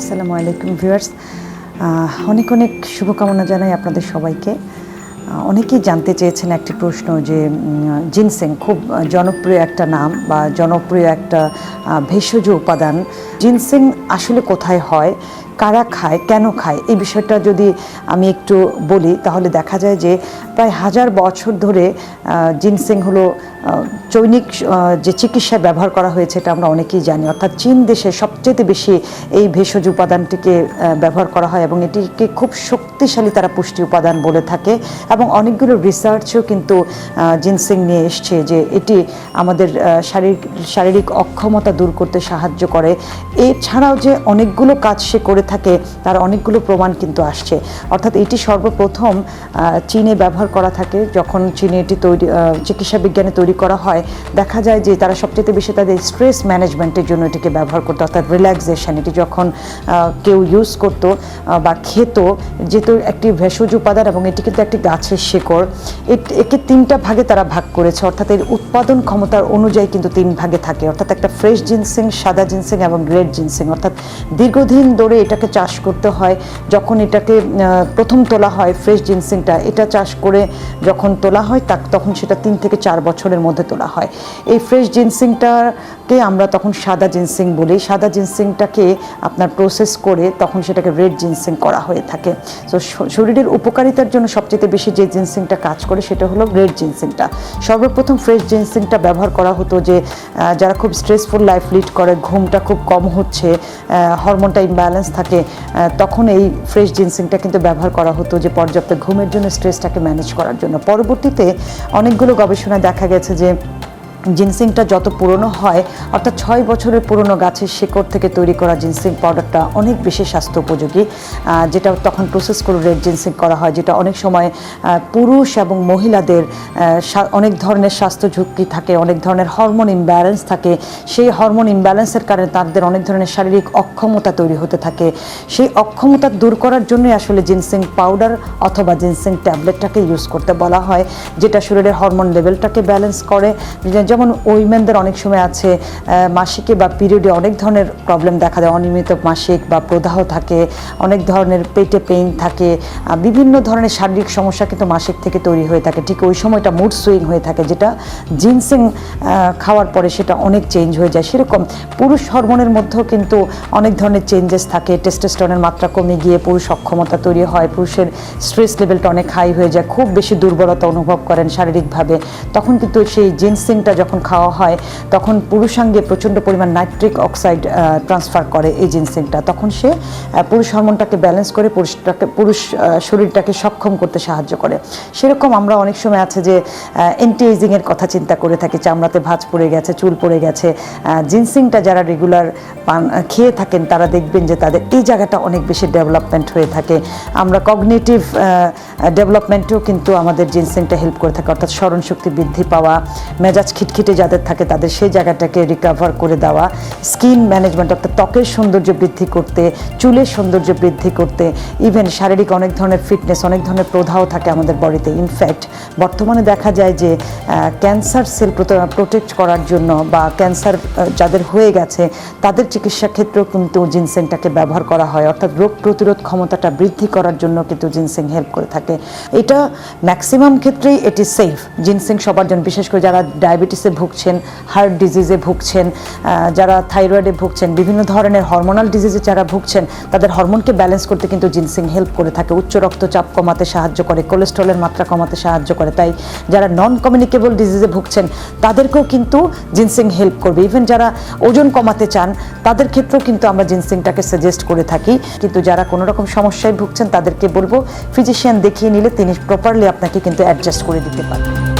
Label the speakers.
Speaker 1: আসসালামু আলাইকুম ভিউয়ার্স। অনেক অনেক শুভকামনা জানাই আপনাদের সবাইকে। অনেকেই জানতে চেয়েছেন একটি প্রশ্ন যে জিনসেং খুব জনপ্রিয় একটা নাম বা জনপ্রিয় একটা ভেষজ উপাদান। জিনসেং আসলে কোথায় হয়? কারা খায়, কেন খায়, এই বিষয়টা যদি আমি একটু বলি, তাহলে দেখা যায় যে প্রায় হাজার বছর ধরে জিনসেং হলো চৈনিক যে চিকিৎসায় ব্যবহার করা হয়েছে, এটা আমরা অনেকেই জানি। অর্থাৎ চীন দেশে সবচেয়ে বেশি এই ভেষজ উপাদানটিকে ব্যবহার করা হয় এবং এটিকে খুব শক্তিশালী তারা পুষ্টি উপাদান বলে থাকে এবং অনেকগুলো রিসার্চও কিন্তু জিনসিং নিয়ে এসছে যে এটি আমাদের শারীরিক শারীরিক অক্ষমতা দূর করতে সাহায্য করে। এছাড়াও যে অনেকগুলো কাজ সে করে থাকে, তার অনেকগুলো প্রমাণ কিন্তু আসছে। অর্থাৎ এটি সর্বপ্রথম চীনে ব্যবহার করা থাকে, যখন চীনে এটি তৈরি চিকিৎসা বিজ্ঞানে তৈরি করা হয়। দেখা যায় যে তারা সবচেয়ে বেশি তাদের স্ট্রেস ম্যানেজমেন্টের জন্য এটিকে ব্যবহার করতো, অর্থাৎ রিল্যাক্সেশন। এটি যখন কেউ ইউজ করতো বা খেত, যেহেতু একটি ভেষজ উপাদান এবং এটি কিন্তু একটি গাছের শেকড় একে তিনটা ভাগে তারা ভাগ করেছে। অর্থাৎ এর উৎপাদন ক্ষমতার অনুযায়ী কিন্তু তিন ভাগে থাকে। অর্থাৎ একটা ফ্রেশ জিনসিং সাদা জিনসিং এবং গ্রেড জিনসিং অর্থাৎ দীর্ঘদিন ধরে এটাকে চাষ করতে হয়, যখন এটাকে প্রথম তোলা হয় ফ্রেশ জিনসিংটা এটা চাষ করে যখন তোলা হয় তা তখন সেটা তিন থেকে চার বছরের মধ্যে তোলা হয়। এই ফ্রেশ জিনসিংটাকে আমরা তখন সাদা জিনসিং বলি। সাদা জিনসিংটাকে আপনার প্রসেস করে তখন সেটাকে রেড জিনসিং করা হয়ে থাকে। তো শরীরের উপকারিতার জন্য সবচেয়ে বেশি যে জিনসিংটা কাজ করে সেটা হলো রেড জিনসিংটা সর্বপ্রথম ফ্রেশ জিনসিংটা ব্যবহার করা হতো যে যারা খুব স্ট্রেসফুল লাইফ লিড করে, ঘুমটা খুব কম হচ্ছে হরমোনটা ইমব্যালেন্স থাকে আহ, তখন এই ফ্রেশ জিনসিংটা কিন্তু ব্যবহার করা হতো যে পর্যাপ্ত ঘুমের জন্য স্ট্রেসটাকে ম্যানেজ করার জন্য। পরবর্তীতে অনেকগুলো গবেষণায় দেখা গেছে যে জিনসিংটা যত পুরনো হয়, অর্থাৎ ছয় বছরের পুরনো গাছের শেকড় থেকে তৈরি করা জিনসিং পাউডারটা অনেক বেশি স্বাস্থ্য উপযোগী যেটা তখন প্রসেস করে রেড জিনসিং করা হয়, যেটা অনেক সময় পুরুষ এবং মহিলাদের অনেক ধরনের স্বাস্থ্য ঝুঁকি থাকে, অনেক ধরনের হরমোন ইমব্যালেন্স থাকে। সেই হরমোন ইমব্যালেন্সের কারণে তাদের অনেক ধরনের শারীরিক অক্ষমতা তৈরি হতে থাকে। সেই অক্ষমতা দূর করার জন্যই আসলে জিনসিং পাউডার অথবা জিনসিং ট্যাবলেটটাকে ইউজ করতে বলা হয়, যেটা শরীরের হরমোন লেভেলটাকে ব্যালেন্স করে। যেমন উইমেনদের অনেক সময় আছে মাসিকে বা পিরিয়ডে অনেক ধরনের প্রবলেম দেখা দেয়, অনিয়মিত মাসিক বা প্রদাহ থাকে, অনেক ধরনের পেটে পেইন থাকে বিভিন্ন ধরনের শারীরিক সমস্যা কিন্তু মাসিক থেকে তৈরি হয়ে থাকে। ঠিক ওই সময়টা মুড সুইং হয়ে থাকে যেটা জিনসিং খাওয়ার পরে সেটা অনেক চেঞ্জ হয়ে যায়। সেরকম পুরুষ হরমোনের মধ্যেও কিন্তু অনেক ধরনের চেঞ্জেস থাকে টেস্টোস্টেরনের মাত্রা কমে গিয়ে পুরুষ অক্ষমতা তৈরি হয়, পুরুষের স্ট্রেস লেভেলটা অনেক হাই হয়ে যায়, খুব বেশি দুর্বলতা অনুভব করেন শারীরিকভাবে। তখন কিন্তু সেই জিনসিংটা খাওয়া হয়, তখন পুরুষাঙ্গে প্রচণ্ড পরিমাণ নাইট্রিক অক্সাইড ট্রান্সফার করে এই জিনসিংটা। তখন সে পুরুষ হরমোনটাকে ব্যালেন্স করে পুরুষটাকে, পুরুষ শরীরটাকে সক্ষম করতে সাহায্য করে। সেরকম আমরা অনেক সময় আছে যে অ্যান্টি এজিংয়ের কথা চিন্তা করে থাকি, চামড়াতে ভাঁজ পড়ে গেছে, চুল পড়ে গেছে। জিনসিংটা যারা রেগুলার পান, খেয়ে থাকেন, তারা দেখবেন যে তাদের এই জায়গাটা অনেক বেশি ডেভেলপমেন্ট হয়ে থাকে। আমরা কগনিটিভ ডেভেলপমেন্টেও কিন্তু আমাদের জিনসিংটা হেল্প করে থাকে, অর্থাৎ স্মরণশক্তি বৃদ্ধি পাওয়া, মেজাজ খিটখিটে যাদের থাকে তাদের সেই জায়গাটাকে রিকভার করে দেওয়া। স্কিন ম্যানেজমেন্ট অর্থাৎ ত্বকের সৌন্দর্য বৃদ্ধি করতে, চুলের সৌন্দর্য বৃদ্ধি করতে ইভেন শারীরিক অনেক ধরনের ফিটনেস অনেক ধরনের প্রধাও থাকে আমাদের বডিতে ইনফ্যাক্ট বর্তমানে দেখা যায় যে ক্যান্সার সেল প্রোটেক্ট করার জন্য বা ক্যান্সার যাদের হয়ে গেছে, তাদের চিকিৎসা ক্ষেত্রেও কিন্তু জিনসেংটাকে ব্যবহার করা হয়। অর্থাৎ রোগ প্রতিরোধ ক্ষমতাটা বৃদ্ধি করার জন্য কিন্তু জিনসেং হেল্প করে থাকে। এটা ম্যাক্সিমাম ক্ষেত্রেই এটি সেফ জিনসেং সবার জন্য, বিশেষ করে যারা ডায়াবেটিসে ভুগছেন, হার্ট ডিজিজে ভুগছেন যারা থাইরয়েডে ভুগছেন, বিভিন্ন ধরনের হরমোনাল ডিজিজে যারা ভুগছেন, তাদের হরমোনকে ব্যালেন্স করতে কিন্তু জিনসিং হেল্প করে থাকে। উচ্চ রক্তচাপ কমাতে সাহায্য করে কোলেস্ট্রলের মাত্রা কমাতে সাহায্য করে। তাই যারা নন কমিউনিকেবল ডিজিজে ভুগছেন, তাদেরকেও কিন্তু জিনসিং হেল্প করবে। ইভেন যারা ওজন কমাতে চান, তাদের ক্ষেত্রেও কিন্তু আমরা জিনসিংটাকে সাজেস্ট করে থাকি। কিন্তু যারা কোনো রকম সমস্যায় ভুগছেন, তাদেরকে বলব ফিজিশিয়ান দেখিয়ে নিলে তিনি প্রপারলি আপনাকে কিন্তু অ্যাডজাস্ট করে দিতে পারেন